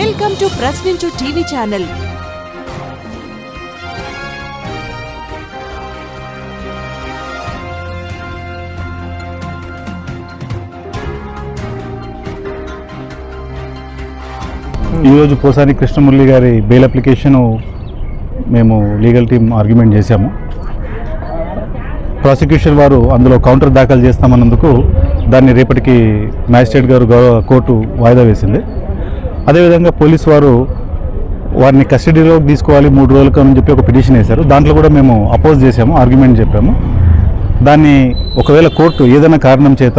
Welcome to Prashninchu TV channel ఈరోజు పోసాని కృష్ణమురళి గారి bail application మేము లీగల్ టీం ఆర్గ్యుమెంట్ చేశాము. ప్రాసిక్యూషన్ వారు అందులో కౌంటర్ దాఖలు చేస్తామన్నందుకు దాన్ని రేపటికి మ్యాజిస్ట్రేట్ గారు గౌరవ కోర్టు వాయిదా వేసింది. అదేవిధంగా పోలీస్ వారు వారిని కస్టడీలోకి తీసుకోవాలి మూడు రోజులకు అని చెప్పి ఒక పిటిషన్ వేశారు. దాంట్లో కూడా మేము అపోజ్ చేశాము ఆర్గ్యుమెంట్ చెప్పాము. దాన్ని ఒకవేళ కోర్టు ఏదైనా కారణం చేత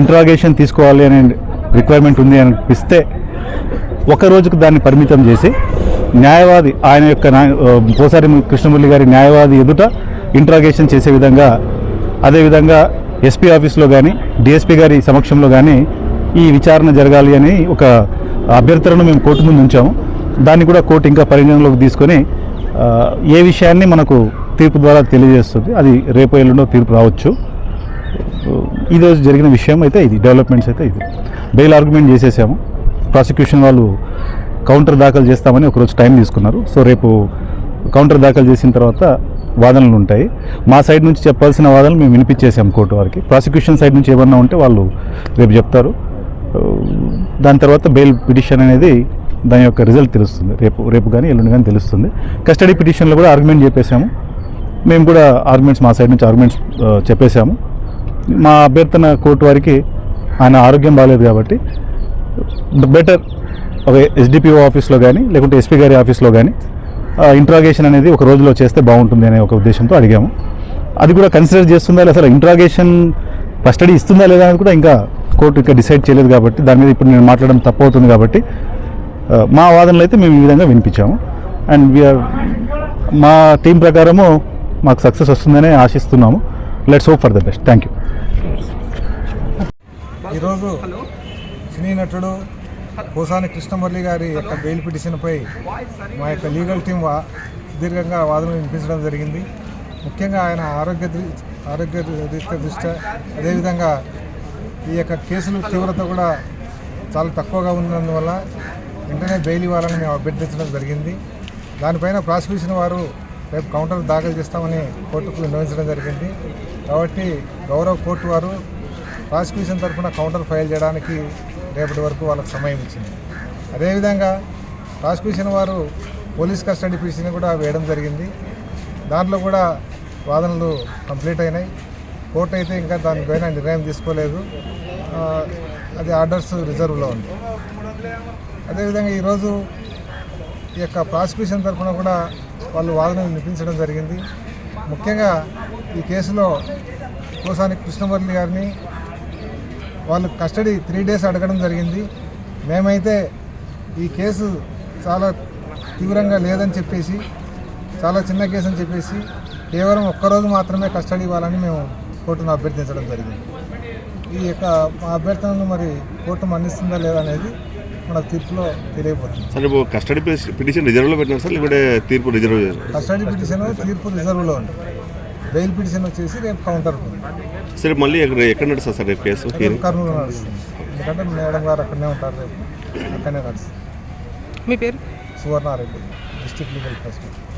ఇంట్రాగేషన్ తీసుకోవాలి అనే రిక్వైర్మెంట్ ఉంది అనిపిస్తే ఒక రోజుకు దాన్ని పరిమితం చేసి న్యాయవాది ఆయన యొక్క పోసారి కృష్ణమురళి గారి న్యాయవాది ఎదుట ఇంట్రాగేషన్ చేసే విధంగా అదేవిధంగా ఎస్పీ ఆఫీస్లో కానీ డిఎస్పీ గారి సమక్షంలో కానీ ఈ విచారణ జరగాలి అని ఒక అభ్యర్థనను మేము కోర్టు ముందు ఉంచాము. దాన్ని కూడా కోర్టు ఇంకా పరిగణనలోకి తీసుకొని ఏ విషయాన్ని మనకు తీర్పు ద్వారా తెలియజేస్తుంది అది రేపు ఎల్లుండో తీర్పు రావచ్చు. ఈరోజు జరిగిన విషయం అయితే ఇది డెవలప్మెంట్స్ అయితే ఇది. బెయిల్ ఆర్గ్యుమెంట్ చేసేసాము. ప్రాసిక్యూషన్ వాళ్ళు కౌంటర్ దాఖలు చేస్తామని ఒకరోజు టైం తీసుకున్నారు. సో రేపు కౌంటర్ దాఖలు చేసిన తర్వాత వాదనలు ఉంటాయి. మా సైడ్ నుంచి చెప్పాల్సిన వాదనలు మేము వినిపించేసాం కోర్టు వారికి. ప్రాసిక్యూషన్ సైడ్ నుంచి ఏమన్నా ఉంటే వాళ్ళు రేపు చెప్తారు. దాని తర్వాత బెయిల్ పిటిషన్ అనేది దాని యొక్క రిజల్ట్ తెలుస్తుంది. రేపు రేపు కానీ ఎల్లుండి కానీ తెలుస్తుంది. కస్టడీ పిటిషన్లో కూడా ఆర్గ్యుమెంట్ చెప్పేశాము. మేము కూడా ఆర్గ్యుమెంట్స్ మా సైడ్ నుంచి ఆర్గ్యుమెంట్స్ చెప్పేశాము. మా అభ్యర్థన కోర్టు వారికి ఆయన ఆరోగ్యం బాగాలేదు కాబట్టి బెటర్ ఒక ఎస్డిపిఓ ఆఫీస్లో కానీ లేకుంటే ఎస్పీ గారి ఆఫీస్లో కానీ ఇంట్రాగేషన్ అనేది ఒక రోజులో చేస్తే బాగుంటుంది అనే ఒక ఉద్దేశంతో అడిగాము. అది కూడా కన్సిడర్ చేస్తుందా లేదా అసలు ఇంట్రాగేషన్ కస్టడీ ఇస్తుందా లేదా అనేది కూడా ఇంకా కోర్టు ఇంకా డిసైడ్ చేయలేదు కాబట్టి దాని మీద ఇప్పుడు నేను మాట్లాడడం తప్పు అవుతుంది కాబట్టి మా వాదనలు అయితే మేము ఈ విధంగా వినిపించాము. అండ్ వీఆర్ మా టీం ప్రకారము మాకు సక్సెస్ వస్తుందనే ఆశిస్తున్నాము. Let's hope for the best thank you ఈరోజు సినీ నటుడు పోసాని కృష్ణమురళి గారి యొక్క బెయిల్ పిటిషన్పై మా యొక్క లీగల్ టీం వా దీర్ఘంగా వాదనలు వినిపించడం జరిగింది. ముఖ్యంగా ఆయన ఆరోగ్య ఆరోగ్య దృష్ట్యా అదేవిధంగా ఈ యొక్క కేసులు తీవ్రత కూడా చాలా తక్కువగా ఉన్నందువల్ల వెంటనే బెయిల్ ఇవ్వాలని మేము అభ్యర్థించడం జరిగింది. దానిపైన ప్రాసిక్యూషన్ వారు రేపు కౌంటర్ దాఖలు చేస్తామని కోర్టుకు విన్నవించడం జరిగింది. కాబట్టి గౌరవ కోర్టు వారు ప్రాసిక్యూషన్ తరఫున కౌంటర్ ఫైల్ చేయడానికి రేపటి వరకు వాళ్ళకి సమయం ఇచ్చింది. అదేవిధంగా ప్రాసిక్యూషన్ వారు పోలీస్ కస్టడీ పిటిషన్ కూడా వేయడం జరిగింది. దాంట్లో కూడా వాదనలు కంప్లీట్ అయినాయి. కోర్టు అయితే ఇంకా దానిపైన నిర్ణయం తీసుకోలేదు. అది ఆర్డర్స్ రిజర్వ్లో ఉంది. అదేవిధంగా ఈరోజు ఈ యొక్క ప్రాసిక్యూషన్ తరఫున కూడా వాళ్ళు వాదనలు వినిపించడం జరిగింది. ముఖ్యంగా ఈ కేసులో కోసాని కృష్ణమురళి గారిని వాళ్ళు కస్టడీ త్రీ డేస్ అడగడం జరిగింది. మేమైతే ఈ కేసు చాలా తీవ్రంగా లేదని చెప్పేసి చాలా చిన్న కేసు అని చెప్పేసి కేవలం ఒక్కరోజు మాత్రమే కస్టడీ ఇవ్వాలని మేము కోర్టును అభ్యర్థించడం జరిగింది. ఈ యొక్క అభ్యర్థనను మరి కోర్టు మన్నిస్తుందా లేదా అనేది మన తీర్పులో తెలియబోతుంది. సార్ ఇప్పుడు కస్టడీ పిటి- పిటిషన్ రిజర్వ్లో పెట్టినారు సార్ లేకుంటే తీర్పు రిజర్వ్ కస్టడీ పిటిషన్ తీర్పు రిజర్వ్లో ఉంది. బెయిల్ పిటిషన్ వచ్చేసి రేపు కౌంటర్ సరే మళ్ళీ ఎక్కడ ఎక్కడ నడుస్తుంది సార్ రేపు కేసు? కర్నూలు నడుస్తుంది. ఎందుకంటే మేడం గారు అక్కడనే ఉంటారు రేపు. అక్కడనే నడుస్తుంది. మీ పేరు? Suvarna Reddy district legal president